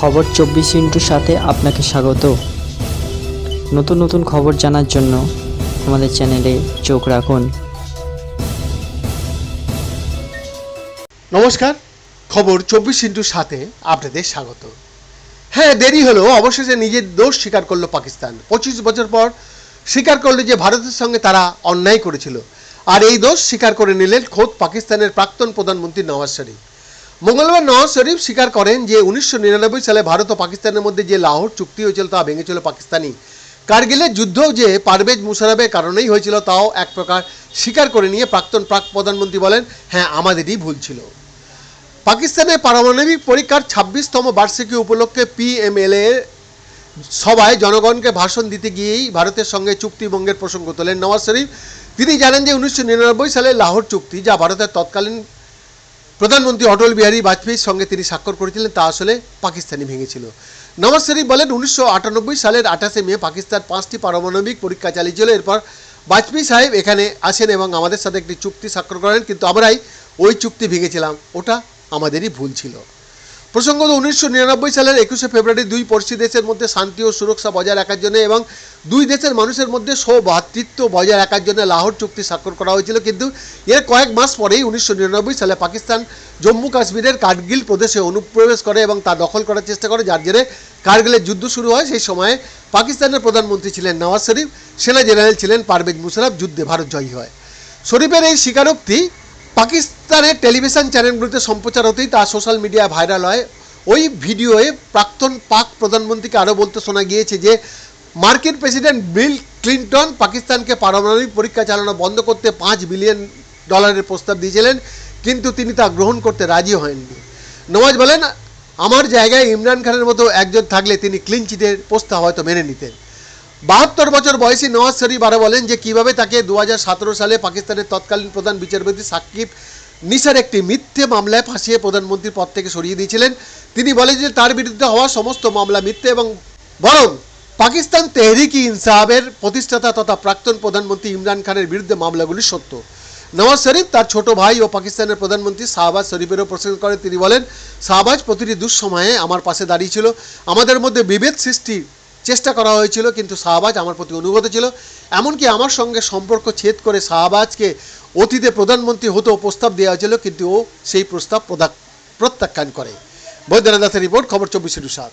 খবর চব্বিশ ইন্টুর সাথে আপনাকে স্বাগত। নতুন নতুন খবর জানার জন্য আমাদের চ্যানেলে চোখ রাখুন। নমস্কার, খবর চব্বিশ ইন্টুর সাথে আপনাদের স্বাগত। হ্যাঁ দেরি হলো, অবশেষে নিজের দোষ স্বীকার করল পাকিস্তান। পঁচিশ বছর পর স্বীকার করল যে ভারতের সঙ্গে তারা অন্যায় করেছিল। আর এই দোষ স্বীকার করে নিলেন খোদ পাকিস্তানের প্রাক্তন প্রধানমন্ত্রী নওয়াজ শরীফ। মঙ্গলবার নওয়াজ শরীফ স্বীকার করেন যে উনিশশো নিরানব্বই সালে ভারত ও পাকিস্তানের মধ্যে যে লাহোর চুক্তি হয়েছিল তা ভেঙেছিল পাকিস্তানি কার্গিলের যুদ্ধ যে পারভেজ মুশারফের কারণেই হয়েছিল, তাও এক প্রকার স্বীকার করে নিয়ে প্রাক্তন প্রাক প্রধানমন্ত্রী বলেন হ্যাঁ আমাদেরই ভুল ছিল। পাকিস্তানের পারমাণবিক পরীক্ষার ছাব্বিশতম বার্ষিকী উপলক্ষে পিএমএলএ সভায় জনগণকে ভাষণ দিতে গিয়েই ভারতের সঙ্গে চুক্তিভঙ্গের প্রসঙ্গ তোলেন নওয়াজ শরীফ। তিনি জানেন যে উনিশশো নিরানব্বই সালে লাহোর চুক্তি, যা ভারতের তৎকালীন প্রধানমন্ত্রী অটল বিহারী বাজপেয়ীর সঙ্গে তিনি স্বাক্ষর করেছিলেন, তা আসলে পাকিস্তানি ভেঙেছিল। নওয়াজ শরীফ বলেন, উনিশশো আটানব্বই সালের আঠাশে মে পাকিস্তান পাঁচটি পারমাণবিক পরীক্ষা চালিয়েছিল এরপর বাজপেয়ী সাহেব এখানে আসেন এবং আমাদের সাথে একটি চুক্তি স্বাক্ষর করেন, কিন্তু আমরাই ওই চুক্তি ভেঙেছিলাম। ওটা আমাদেরই ভুল ছিল। প্রসঙ্গত, উনিশশো নিরানব্বই সালের একুশে ফেব্রুয়ারি দুই পড়শি দেশের মধ্যে শান্তি ও সুরক্ষা বজায় রাখার জন্য এবং দুই দেশের মানুষের মধ্যে সৌভ্রাতৃত্ব বজায় রাখার জন্য লাহোর চুক্তি স্বাক্ষর করা হয়েছিল। কিন্তু এর কয়েক মাস পরেই উনিশশো নিরানব্বই সালে পাকিস্তান জম্মু কাশ্মীরের কার্গিল প্রদেশে অনুপ্রবেশ করে এবং তা দখল করার চেষ্টা করে, যার জেরে কার্গিলের যুদ্ধ শুরু হয়। সেই সময়ে পাকিস্তানের প্রধানমন্ত্রী ছিলেন নওয়াজ শরীফ, সেনা জেনারেল ছিলেন পারভেজ মুশারফ, যুদ্ধে ভারত জয়ী হয়। শরীফের এই স্বীকারোক্তি পাকিস্তানের টেলিভিশন চ্যানেলগুলোতে সম্প্রচার হতেই তা সোশ্যাল মিডিয়ায় ভাইরাল হয়। ওই ভিডিওয়ে প্রাক্তন পাক প্রধানমন্ত্রীকে আরও বলতে শোনা গিয়েছে যে, মার্কিন প্রেসিডেন্ট বিল ক্লিন্টন পাকিস্তানকে পারমাণবিক পরীক্ষা চালানো বন্ধ করতে পাঁচ বিলিয়ন ডলারের প্রস্তাব দিয়েছিলেন, কিন্তু তিনি তা গ্রহণ করতে রাজি হয়ননি। নওয়াজ বলেন, আমার জায়গায় ইমরান খানের মতো একজন থাকলে তিনি ক্লিন চিটের প্রস্তাব হয়তো মেনে নিতেন। বাহাত্তর বছর বয়সী নওয়াজ শরীফ আরও বলেন যে কীভাবে তাকে দুহাজার সতেরো সালে পাকিস্তানের তৎকালীন প্রধান বিচারপতি সাকিব নিসার একটি মিথ্যে মামলায় ফাঁসিয়ে প্রধানমন্ত্রীর পদ থেকে সরিয়ে দিয়েছিলেন। তিনি বলেন যে তার বিরুদ্ধে হওয়া সমস্ত মামলা মিথ্যে এবং বরং পাকিস্তান তেহরিকি ইনসাফের প্রতিষ্ঠাতা তথা প্রাক্তন প্রধানমন্ত্রী ইমরান খানের বিরুদ্ধে মামলাগুলি সত্য। নওয়াজ শরীফ তার ছোট ভাই ও পাকিস্তানের প্রধানমন্ত্রী শাহবাজ শরীফেরও প্রশংসা করেন তিনি বলেন, শাহবাজ প্রতিটি দুঃসময়ে আমার পাশে দাঁড়িয়েছিল আমাদের মধ্যে বিভেদ সৃষ্টির চেষ্টা করা হয়েছিল, কিন্তু শাহবাজ আমার প্রতি অনুগত ছিল। এমনকি আমার সঙ্গে সম্পর্ক ছেদ করে শাহবাজকে অতীতে প্রধানমন্ত্রী হতেও প্রস্তাব দেওয়া হয়েছিল, কিন্তু ও সেই প্রস্তাব প্রত্যাখ্যান করে। বৈদ্যনাথ দাসের রিপোর্ট, খবর চব্বিশে সাত